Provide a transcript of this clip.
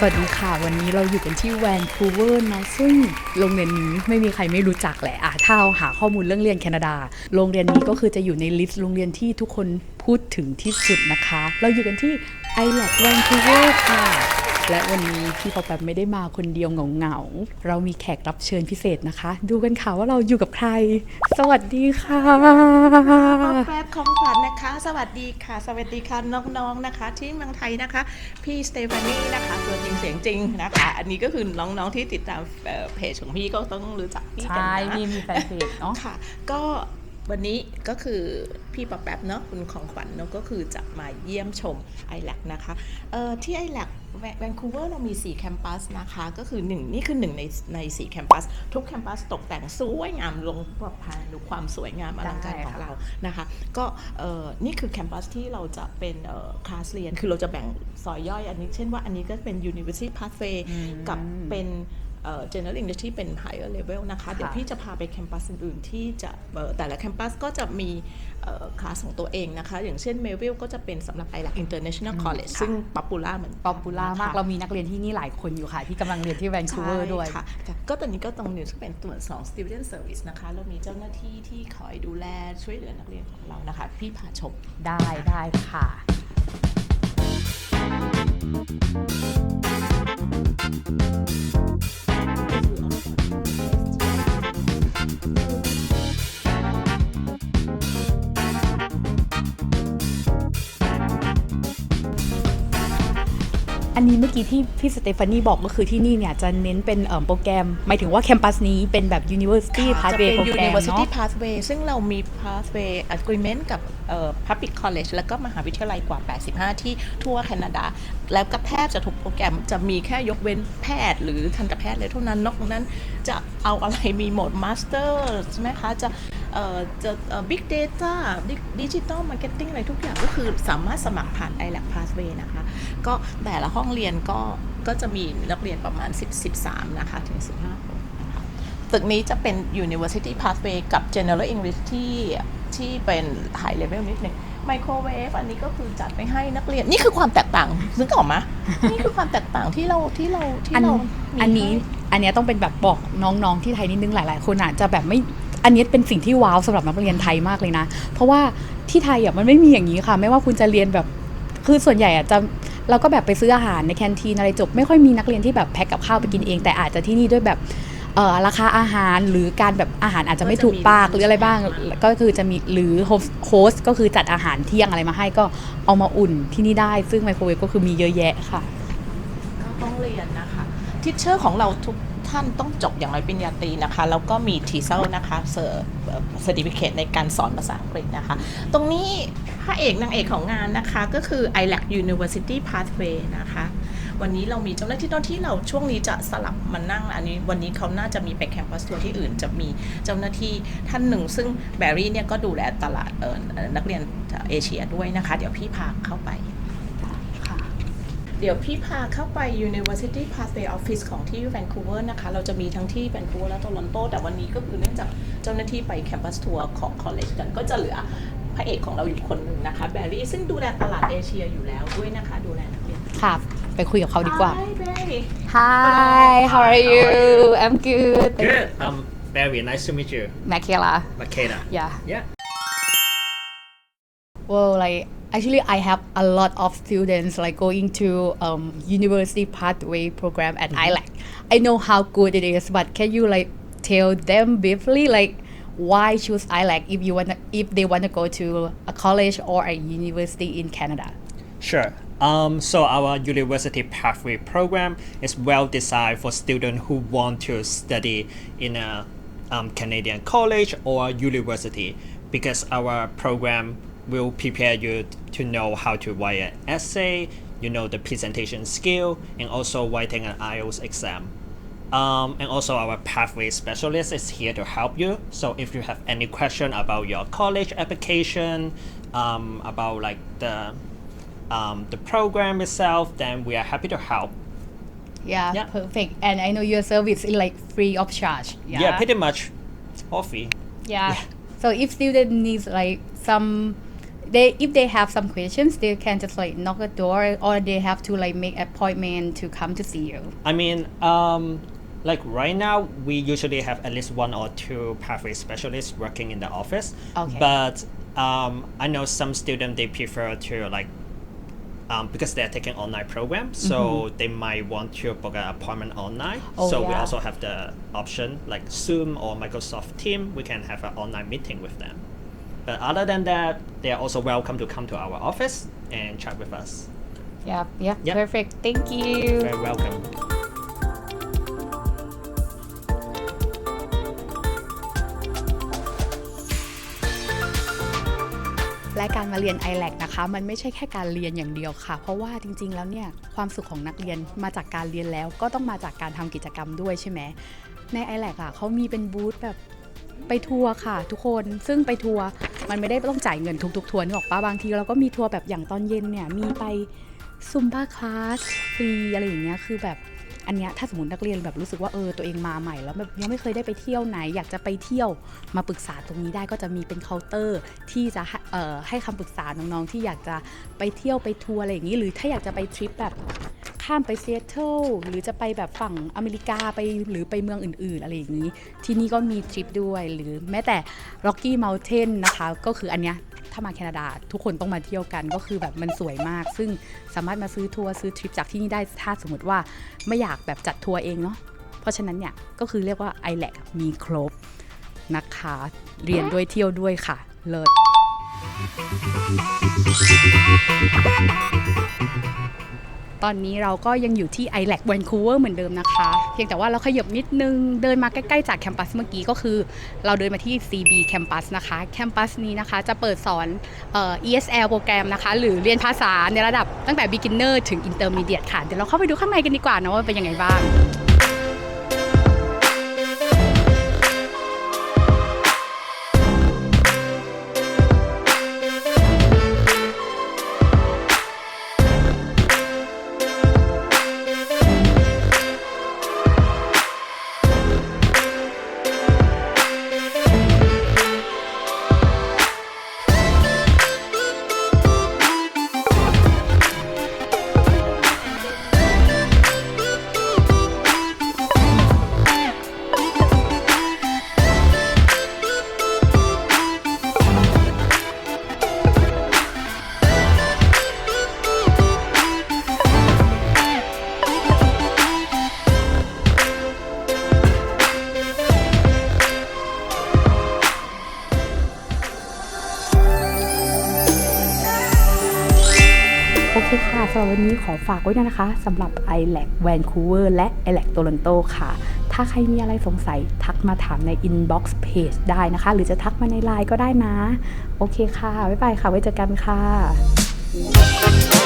สวัสดีค่ะ วันนี้เราอยู่กันที่แวนคูเวอร์นะซึ่งโรงเรียนนี้ไม่มีใครไม่รู้จักแหละอะถ้าหาข้อมูลเรื่องเรียนแคนาดา โรงเรียนนี้ก็คือจะอยู่ในลิสต์โรงเรียนที่ทุกคนพูดถึงที่สุดนะคะ เราอยู่กันที่ i l a c แวนคูเวอร์ค่ะ และวันนี้พี่ปอแปมไม่ได้มาคนเดียวเหงาๆเรามีแขกรับเชิญพิเศษนะคะ ดูกันค่ะว่าเราอยู่กับใคร สวัสดีค่ะป๊อปแป๊บของขวัญนะคะ สวัสดีค่ะ สวัสดีค่ะน้องๆนะคะ ที่เมืองไทยนะคะ พี่สเตฟานีนะคะตัวจริงเสียงจริงนะคะ อันนี้ก็คือน้องๆที่ติดตามเอ่อเพจของพี่ก็ต้องรู้จักพี่กันใช่นะมีมีแฟนเพจเนาะค่ะ ก็ วันนี้ก็คือพี่ป๊อปแป๊บเนาะคุณของขวัญเนาะก็คือจะมาเยี่ยมชม i l a c นะคะเอ่อที่ i l a c แวนคูเวอร์เรามี 4 แคมปัสนะคะ ก็คือหนึ่งนี่คือหนึ่งในใน4แคมปัส ทุกแคมปัสตกแต่งสวยงามลงประพานดูความสวยงามอลังการของได้ค่ะเรานะคะ ก็เอ่อนี่คือแคมปัสที่เราจะเป็นเอ่อคลาสเรียน คือเราจะแบ่งซอยย่อยอันนี้ เช่นว่าอันนี้ก็เป็น University Pathway กับเป็น เอ่อ General English ที่เป็น higher level นะคะ เดี๋ยวพี่จะพาไปแคมปัสอื่นๆ ที่จะเอ่อแต่ละแคมปัสก็จะมีเอ่อคลาสของตัวเองนะคะ อย่างเช่น Melville ก็จะเป็นสำหรับ i l a c International College ซึ่งป๊อปปูล่าเหมือนกันป๊อปปูล่ามากนะคะเรามีนักเรียนที่นี่หลายคนอยู่ค่ะ ที่กำลังเรียนที่แวนคูเวอร์ด้วยใช่ค่ะค่ะ ก็ตอนนี้ก็ตรงนี้จะเป็นตัวสอง student service นะคะ เรามีเจ้าหน้าที่ที่คอยดูแลช่วยเหลือนักเรียนของเรานะคะ พี่พาชมได้ได้ค่ะ อัน เมื่อกี้ที่พี่สเตฟานีบอกก็คือที่นี่เนี่ยจะเน้นเป็นเอ่อโปรแกรม หมายถึงว่าแคมปัสนี้เป็นแบบ University จะ Pathway เป็นโปรแกรม University เนาะ Pathway ซึ่งเรามี Pathway Agreement กับเอ่อ Public College แล้วก็มหาวิทยาลัยกว่า 85 ที่ทั่วแคนาดา แล้วก็แทบจะทุกโปรแกรมจะมีแค่ยกเว้นแพทย์ หรือทันตแพทย์เลยเท่านั้น นอกนั้นจะเอาอะไรมีหมด Master ใช่ไหมคะ จะเอ่อจะเอ่อ Big Data Digital Marketing อะไรทุกอย่างก็คือสามารถสมัครผ่าน i l a c Pathway นะคะ ก็แต่ละห้องเรียนก็ก็จะมีนักเรียนประมาณ 10 13 นะคะ ถึง 15 คนนะคะตึกนี้จะเป็น University Pathway กับ General English ที่ที่เป็น High Level นิดนึง Microwave อันนี้ก็คือจัดไปให้นักเรียนนี่คือความแตกต่างนึกออกไหมนี่คือความแตกต่างที่เราที่เราที่อันเรามีอันนี้ให้อันเนี้ยต้องเป็นแบบบอกน้องๆที่ไทยนิดนึงหลาย ๆ คนอาจจะแบบไม่ อันนี้เป็นสิ่งที่ว้าวสำหรับนักเรียนไทยมากเลยนะ เพราะว่าที่ไทยอะมันไม่มีอย่างนี้ค่ะ ไม่ว่าคุณจะเรียนแบบคือส่วนใหญ่อะจะเราก็แบบไปซื้ออาหารในแคนทีนอะไรจบ ไม่ค่อยมีนักเรียนที่แบบแพ็คกับข้าวไปกินเอง แต่อาจจะที่นี่ด้วยแบบเออราคาอาหารหรือการแบบอาหารอาจจะไม่ถูกปากหรืออะไรบ้าง ก็คือจะมีหรือโฮสก็คือจัดอาหารเที่ยงอะไรมาให้ก็เอามาอุ่นที่นี่ได้ ซึ่งไมโครเวฟก็คือมีเยอะแยะค่ะ ก็ต้องเรียนนะคะทิชเชอร์ของเราทุก ท่านต้องจบอย่างไรปริญญาตรีนะคะ แล้วก็มีทีเซลนะคะเซอร์เซอร์ติฟิเคตในการสอนภาษาอังกฤษนะคะ ตรงนี้พระเอกนางเอกของงานนะคะ ก็คือ i l a c University Pathway นะคะ วันนี้เรามีเจ้าหน้าที่ตอนที่เราช่วงนี้จะสลับมานั่งอันนี้วันนี้เขาน่าจะมีไปแคมปัสทัวร์ที่อื่นจะมีเจ้าหน้าที่ท่านหนึ่ง ซึ่งแบร์รี่เนี่ยก็ดูแลตลาดนักเรียนเอเชียด้วยนะคะ เดี๋ยวพี่พาเข้าไป เดี๋ยวพี่พาเข้าไป University Pathway Office ของที่แวนคูเวอร์นะคะ เราจะมีทั้งที่แวนคูเวอร์และโตลอนโต แต่วันนี้ก็คือเนื่องจากเจ้าหน้าที่ไปแคมปัสทัวร์ของ college กันก็จะเหลือพระเอกของเราอยู่คนหนึ่งนะคะแบร์รี่ซึ่งดูแลตลาดเอเชียอยู่แล้วด้วยนะคะ ดูแลนักเรียนค่ะ ไปคุยกับเขาดีกว่า Hi Barry Hi how are you I'm good Good. Um, Barry, nice to meet you. Makela Makeda. yeah Yeah. Well like actually I have a lot of students like going to um, university pathway program at ILAC I know how good it is but can you like tell them briefly like why choose ILAC if you want if they want to go to a college or a university in Canada Sure. Um, so our university pathway program is well designed for students who want to study in a um, Canadian college or university because our program will prepare you to know how to write an essay, you know the presentation skill, and also writing an IELTS exam. Um, and also our pathway specialist is here to help you. So if you have any question about your college application, um, about like the um, the program itself, then we are happy to help. yeah, Yeah. perfect and I know your service is like free of charge Yeah, yeah pretty much all free. Yeah. So if student needs like some they if they have some questions they can just like knock the door or they have to like make appointment to come to see you I mean, um, like right now, we usually have at least one or two pathway specialists working in the office. Okay. But um, I know some students they prefer to like. Um, because they're taking online program, so they might want to book an appointment online. Mm-hmm. Oh, so we also have the option like Zoom or Microsoft Team. We can have an online meeting with them. But other than that, they are also welcome to come to our office and chat with us. yeah yeah Yep. perfect thank you Very welcome. และการมาเรียน i l a c นะคะ มันไม่ใช่แค่การเรียนอย่างเดียวค่ะ เพราะว่าจริง ๆ แล้วเนี่ยความสุขของนักเรียนมาจากการเรียนแล้วก็ต้องมาจากการทำกิจกรรมด้วยใช่ไหมใน i l a c อะเขามีเป็นบูธแบบ ไปทัวร์ค่ะ ทุกคนซึ่งไปทัวร์มันไม่ได้ต้องจ่ายเงินทุกๆทัวร์นึกออกปะบางทีเราก็มีทัวร์แบบอย่างตอนเย็นเนี่ยมีไปซุมบ้าคลาสฟรีอะไรอย่างเงี้ยคือแบบ อันเนี้ยถ้าสมมตินักเรียนแบบรู้สึกว่าเออตัวเองมาใหม่แล้วแบบยังไม่เคยได้ไปเที่ยวไหน อยากจะไปเที่ยวมาปรึกษาตรงนี้ได้ก็จะมีเป็นเคาน์เตอร์ ที่จะให้เอ่อให้คำปรึกษาน้องๆที่อยากจะไปเที่ยวไปทัวร์อะไรอย่างนี้ หรือถ้าอยากจะไปทริปแบบข้ามไปซีแอตเทิลหรือจะไปแบบฝั่งอเมริกาไปหรือไปเมืองอื่นๆ อะไรอย่างนี้ ที่นี่ก็มีทริปด้วยหรือแม้แต่ Rocky Mountain นะคะ ก็คืออันเนี้ยถ้ามาแคนาดา ทุกคนต้องมาเที่ยวกันก็คือแบบมันสวยมาก ซึ่งสามารถมาซื้อทัวร์ซื้อทริปจากที่นี่ได้ถ้าสมมติว่าไม่อยากแบบจัดทัวร์เองเนาะเพราะฉะนั้นเนี่ยก็คือเรียกว่า i l a c มีครบนะคะ เรียนด้วยเที่ยวด้วยค่ะ เลิศ ตอนนี้เราก็ยังอยู่ที่ i l a c Vancouver เหมือนเดิมนะคะ เพียงแต่ว่าเราขยับนิดนึง เดินมาใกล้ๆจากแคมปัสเมื่อกี้ก็คือ เราเดินมาที่ CB Campus นะคะ แคมปัสนี้นะคะจะเปิดสอนเอ่อ ESL โปรแกรมนะคะ หรือเรียนภาษาในระดับตั้งแต่ beginner ถึง intermediate ค่ะ เดี๋ยวเราเข้าไปดูข้างในกันดีกว่านะว่าเป็นยังไงบ้าง วันนี้ขอฝากไว้นะคะสำหรับ i l a c Vancouver และ i l a c Toronto ค่ะ ถ้าใครมีอะไรสงสัยทักมาถามใน inbox page ได้นะคะ หรือจะทักมาในไลน์ก็ได้นะ โอเคค่ะ บ๊ายบายค่ะ ไว้เจอกันค่ะ